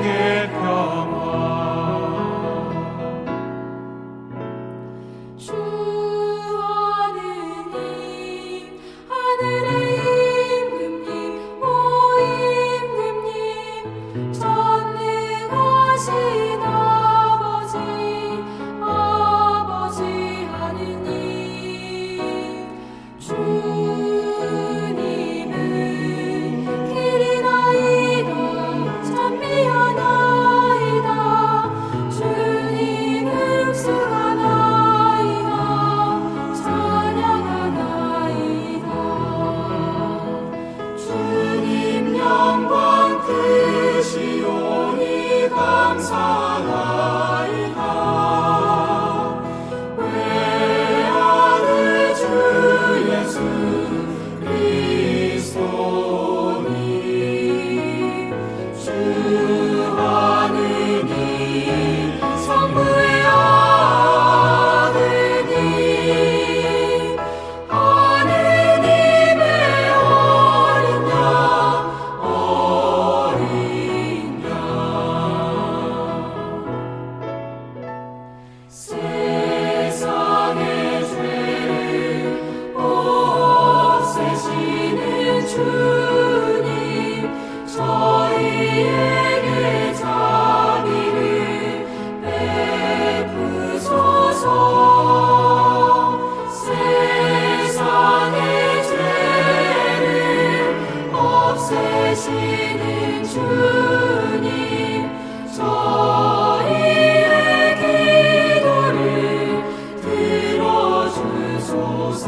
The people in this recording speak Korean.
내게 Consolator. 들어주소서